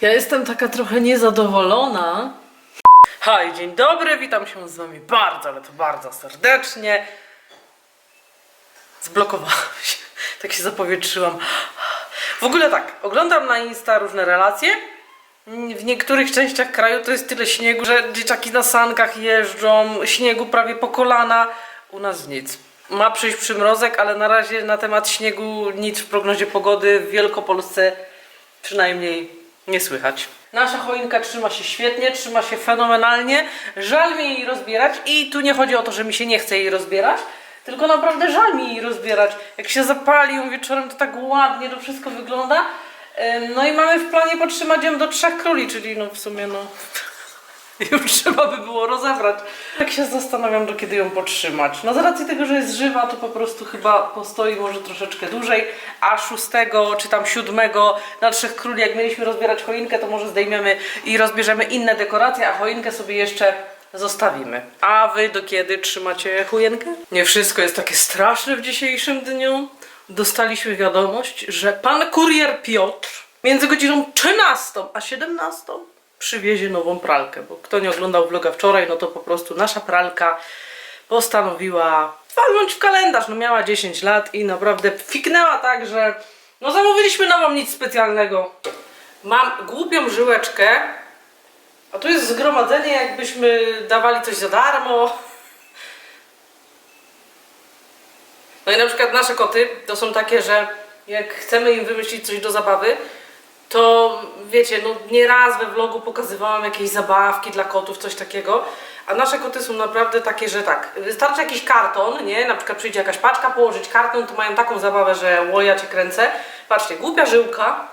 Ja jestem taka trochę niezadowolona. Hej, dzień dobry, witam się z wami bardzo, ale to bardzo serdecznie. Zblokowałam się, tak się zapowietrzyłam. W ogóle tak, oglądam na Insta różne relacje. W niektórych częściach kraju to jest tyle śniegu, że dzieciaki na sankach jeżdżą, śniegu prawie po kolana. U nas nic. Ma przyjść przymrozek, ale na razie na temat śniegu nic w prognozie pogody w Wielkopolsce przynajmniej nie słychać. Nasza choinka trzyma się świetnie, trzyma się fenomenalnie. Żal mi jej rozbierać i tu nie chodzi o to, że mi się nie chce jej rozbierać, tylko naprawdę żal mi jej rozbierać. Jak się zapali ją wieczorem, to tak ładnie to wszystko wygląda. No i mamy w planie podtrzymać ją do trzech króli, czyli no w sumie no już trzeba by było rozebrać. Tak się zastanawiam, do kiedy ją podtrzymać. No z racji tego, że jest żywa, to po prostu chyba postoi może troszeczkę dłużej, a szóstego czy tam siódmego na trzech króli, jak mieliśmy rozbierać choinkę, to może zdejmiemy i rozbierzemy inne dekoracje, a choinkę sobie jeszcze zostawimy. A wy do kiedy trzymacie choinkę? Nie wszystko jest takie straszne w dzisiejszym dniu. Dostaliśmy wiadomość, że pan kurier Piotr między godziną 13 a 17 przywiezie nową pralkę, bo kto nie oglądał vloga wczoraj, no to po prostu nasza pralka postanowiła walnąć w kalendarz. No miała 10 lat i naprawdę fiknęła tak, że no zamówiliśmy nową, nic specjalnego. Mam głupią żyłeczkę, a tu jest zgromadzenie, jakbyśmy dawali coś za darmo. No i na przykład nasze koty to są takie, że jak chcemy im wymyślić coś do zabawy, to wiecie, no nieraz we vlogu pokazywałam jakieś zabawki dla kotów, coś takiego, a nasze koty są naprawdę takie, że tak, wystarczy jakiś karton, nie, na przykład przyjdzie jakaś paczka, położyć karton, to mają taką zabawę, że łoja cię kręcę. Patrzcie, głupia żyłka,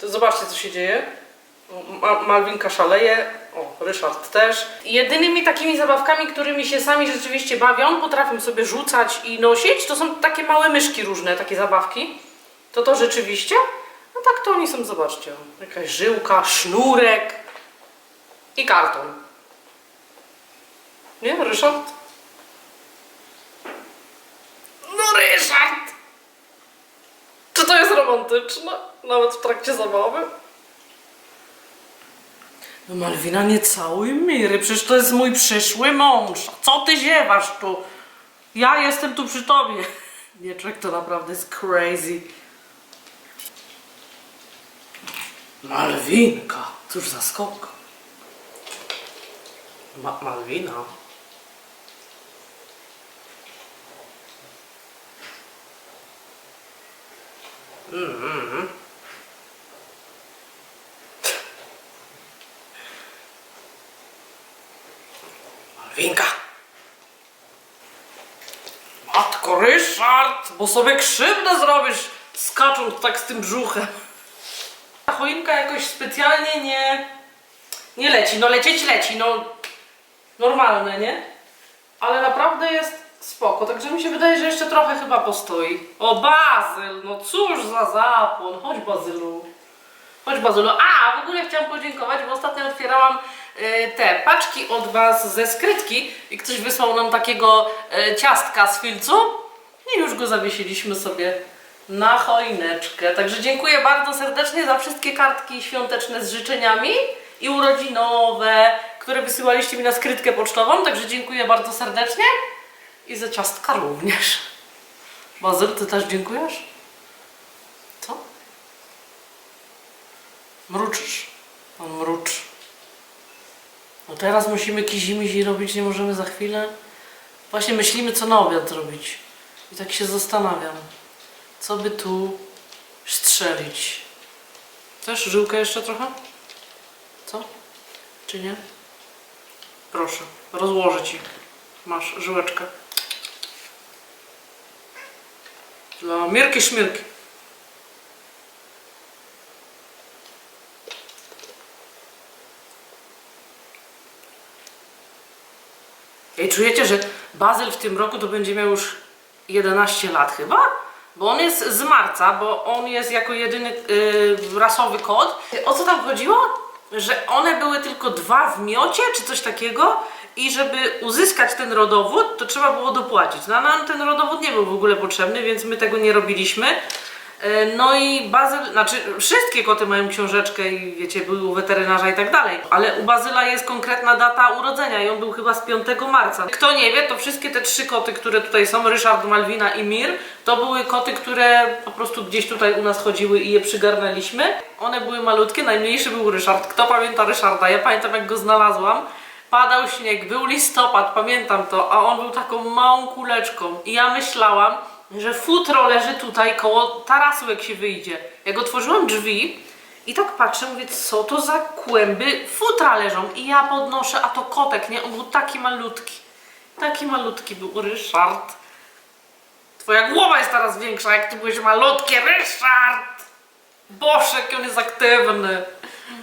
to zobaczcie co się dzieje. Ma Malwinka szaleje, o, Ryszard też. Jedynymi takimi zabawkami, którymi się sami rzeczywiście bawią, potrafią sobie rzucać i nosić, to są takie małe myszki różne, takie zabawki. To to rzeczywiście? Tak to oni są, zobaczcie. Jakaś żyłka, sznurek i karton. Nie, Ryszard? No Ryszard! Czy to jest romantyczne? Nawet w trakcie zabawy? No Malwina, nie całuj Miry, przecież to jest mój przyszły mąż. Co ty ziewasz tu? Ja jestem tu przy tobie. Nie, człowiek to naprawdę jest crazy. Malwinka, cóż za skok. Ma Malwina. Mm-hmm. Malwinka. Matko Ryszard, bo sobie krzywdę zrobisz skacząc tak z tym brzuchem. Choinka jakoś specjalnie nie, nie leci. No lecieć leci, no normalne, nie? Ale naprawdę jest spoko, także mi się wydaje, że jeszcze trochę chyba postoi. O, Bazyl, no cóż za zapłon. Chodź Bazylu. Chodź Bazylu. A, w ogóle chciałam podziękować, bo ostatnio otwierałam y, te paczki od Was ze skrytki i ktoś wysłał nam takiego y, ciastka z filcu i już go zawiesiliśmy sobie na choineczkę. Także dziękuję bardzo serdecznie za wszystkie kartki świąteczne z życzeniami i urodzinowe, które wysyłaliście mi na skrytkę pocztową, także dziękuję bardzo serdecznie i za ciastka również. Bazyl, ty też dziękujesz? Co? Mruczysz. On mruczy. No teraz musimy kizimizi robić, nie możemy za chwilę. Właśnie myślimy, co na obiad zrobić. I tak się zastanawiam, co by tu strzelić. Chcesz żyłkę jeszcze trochę? Co? Czy nie? Proszę, rozłożę ci. Masz żyłeczkę. Dla Mirki Szmirki. I czujecie, że Bazyl w tym roku to będzie miał już 11 lat chyba? Bo on jest z marca, bo on jest jako jedyny yy, rasowy kot. O co tam chodziło? Że one były tylko dwa w miocie, czy coś takiego i żeby uzyskać ten rodowód, to trzeba było dopłacić. No, nam ten rodowód nie był w ogóle potrzebny, więc my tego nie robiliśmy. E, No i Bazyl, znaczy wszystkie koty mają książeczkę i wiecie, były u weterynarza i tak dalej, ale u Bazyla jest konkretna data urodzenia i on był chyba z 5 marca. Kto nie wie, to wszystkie te trzy koty, które tutaj są, Ryszard, Malwina i Mir, to były koty, które po prostu gdzieś tutaj u nas chodziły i je przygarnęliśmy. One były malutkie, najmniejszy był Ryszard. Kto pamięta Ryszarda? Ja pamiętam jak go znalazłam. Padał śnieg, był listopad, pamiętam to, a on był taką małą kuleczką. I ja myślałam, że futro leży tutaj koło tarasu, jak się wyjdzie. Jak otworzyłam drzwi i tak patrzę, mówię, co to za kłęby futra leżą. I ja podnoszę, a to kotek, nie? On był taki malutki. Taki malutki był Ryszard. Twoja głowa jest teraz większa, jak ty byłeś malutki, Ryszard! Boże, jaki on jest aktywny.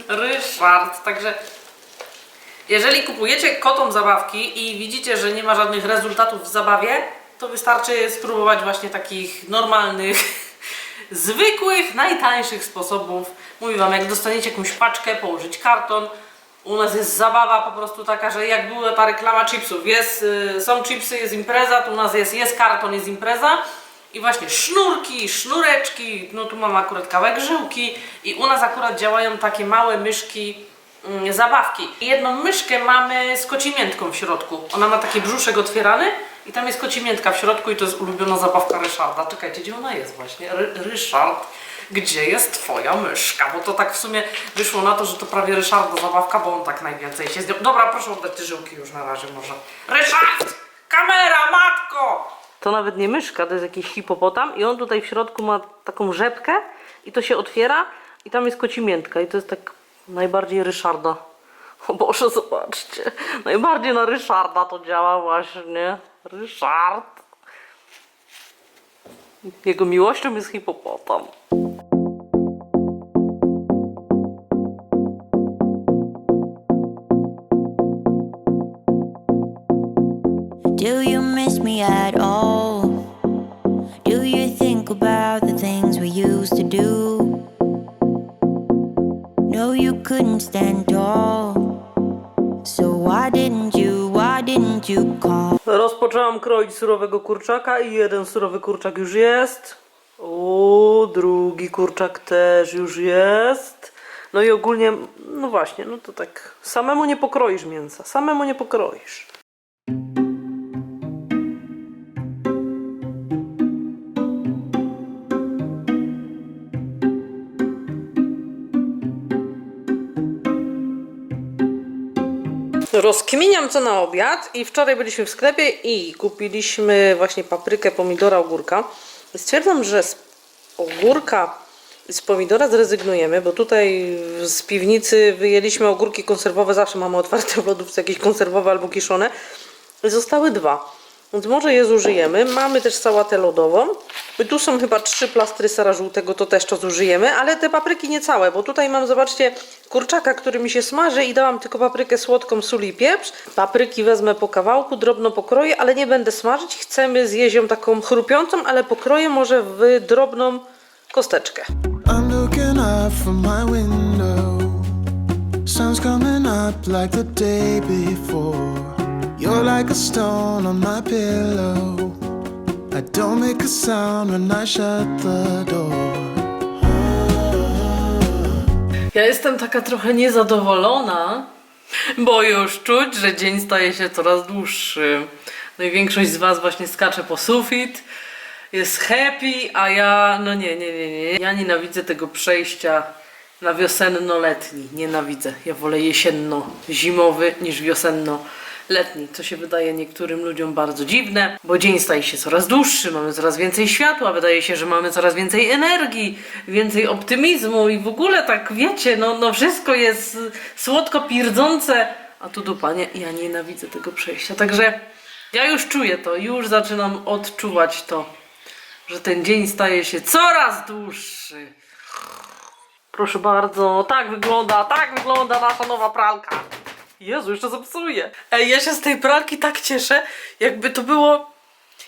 Ryszard, także jeżeli kupujecie kotom zabawki i widzicie, że nie ma żadnych rezultatów w zabawie, to wystarczy spróbować właśnie takich normalnych, zwykłych, najtańszych sposobów. Mówię Wam, jak dostaniecie jakąś paczkę, położyć karton. U nas jest zabawa po prostu taka, że jak była ta reklama chipsów, jest, y, są chipsy, jest impreza, to u nas jest, jest karton, jest impreza. I właśnie sznurki, sznureczki, no tu mam akurat kawałek żyłki i u nas akurat działają takie małe myszki, mm, zabawki. Jedną myszkę mamy z kocimiętką w środku. Ona ma taki brzuszek otwierany i tam jest kocimiętka w środku i to jest ulubiona zabawka Ryszarda. Czekajcie, gdzie ona jest właśnie? Ry Ryszard, gdzie jest twoja myszka? Bo to tak w sumie wyszło na to, że to prawie Ryszarda zabawka, bo on tak najwięcej się z nią... Dobra, proszę oddać te żyłki już na razie może. Ryszard! Kamera, matko! To nawet nie myszka, to jest jakiś hipopotam i on tutaj w środku ma taką rzepkę i to się otwiera i tam jest kocimiętka i to jest tak najbardziej Ryszarda. O Boże, zobaczcie. Najbardziej na Ryszarda to działa właśnie. Ryszard. Jego miłością jest hipopotam. Do you miss me at all? Rozpoczęłam kroić surowego kurczaka i jeden surowy kurczak już jest. O, drugi kurczak też już jest. No i ogólnie, no właśnie, no to tak. Samemu nie pokroisz mięsa, samemu nie pokroisz. Rozkminiam co na obiad i wczoraj byliśmy w sklepie i kupiliśmy właśnie paprykę, pomidora, ogórka. Stwierdzam, że z ogórka z pomidora zrezygnujemy, bo tutaj z piwnicy wyjęliśmy ogórki konserwowe, zawsze mamy otwarte w lodówce jakieś konserwowe albo kiszone. Zostały dwa. Więc może je zużyjemy. Mamy też sałatę lodową. Tu są chyba trzy plastry sera żółtego, to też to zużyjemy, ale te papryki nie całe, bo tutaj mam, zobaczcie, kurczaka, który mi się smaży i dałam tylko paprykę słodką, sól i pieprz. Papryki wezmę po kawałku, drobno pokroję, ale nie będę smażyć. Chcemy zjeść ją taką chrupiącą, ale pokroję może w drobną kosteczkę. I'm looking from my window. Sun's coming up like the day before. You're like a stone on my pillow. I don't make a sound when I shut the door. Ja jestem taka trochę niezadowolona, bo już czuć, że dzień staje się coraz dłuższy. No i większość z Was właśnie skacze po sufit, jest happy, a ja, no nie, nie, nie, nie. Ja nienawidzę tego przejścia na wiosenno-letni. Nienawidzę. Ja wolę jesienno-zimowy niż wiosenno-letni, co się wydaje niektórym ludziom bardzo dziwne, bo dzień staje się coraz dłuższy, mamy coraz więcej światła, wydaje się, że mamy coraz więcej energii, więcej optymizmu i w ogóle tak wiecie, no, no wszystko jest słodko pierdzące, a tu dupa, nie, ja nienawidzę tego przejścia, także ja już czuję to, już zaczynam odczuwać to, że ten dzień staje się coraz dłuższy. Proszę bardzo, tak wygląda, tak wygląda nasza nowa pralka. Jezu, jeszcze zepsuję. Ej, ja się z tej pralki tak cieszę, jakby to było...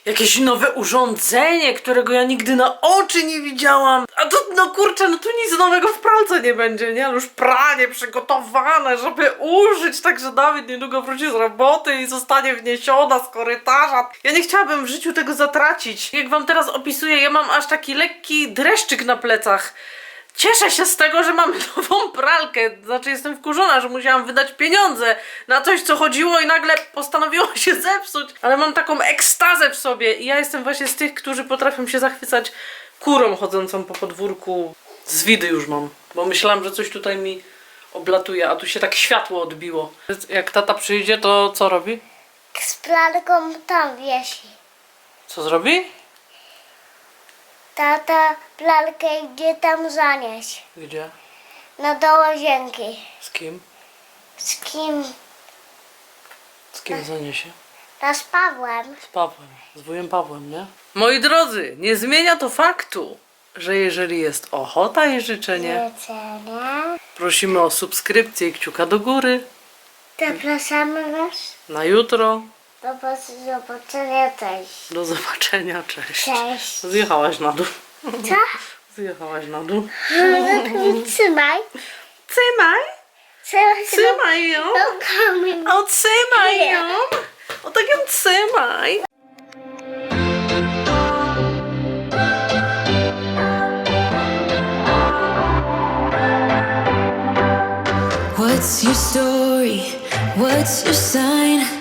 jakieś nowe urządzenie, którego ja nigdy na oczy nie widziałam. A to, no kurczę, no tu nic nowego w pralce nie będzie, nie? Już pranie przygotowane, żeby użyć, także Dawid niedługo wróci z roboty i zostanie wniesiona z korytarza. Ja nie chciałabym w życiu tego zatracić. Jak wam teraz opisuję, ja mam aż taki lekki dreszczyk na plecach. Cieszę się z tego, że mamy nową pralkę. Znaczy, jestem wkurzona, że musiałam wydać pieniądze na coś, co chodziło i nagle postanowiło się zepsuć. Ale mam taką ekstazę w sobie i ja jestem właśnie z tych, którzy potrafią się zachwycać kurą chodzącą po podwórku. Z widy już mam, bo myślałam, że coś tutaj mi oblatuje, a tu się tak światło odbiło. Jak tata przyjdzie, to co robi? Z pralką tam wiesi. Co zrobi? Tata pralkę idzie tam zanieść. Gdzie? No do łazienki. Z kim? Z kim? Z kim zaniesie? No z Pawłem. Z Pawłem, z wujem Pawłem, nie? Moi drodzy, nie zmienia to faktu, że jeżeli jest ochota i życzenie, Jedzenie. prosimy o subskrypcję i kciuka do góry. Zapraszamy was. Na jutro. Do zobaczenia. Cześć. Do zobaczenia, cześć. Cześć. Zjechałaś na dół. Co? Zjechałaś na dół. Trzymaj. Trzymaj, Trzymaj. trzymaj ją. O, trzymaj ją. O, tak ją trzymaj. What's your story? What's your sign?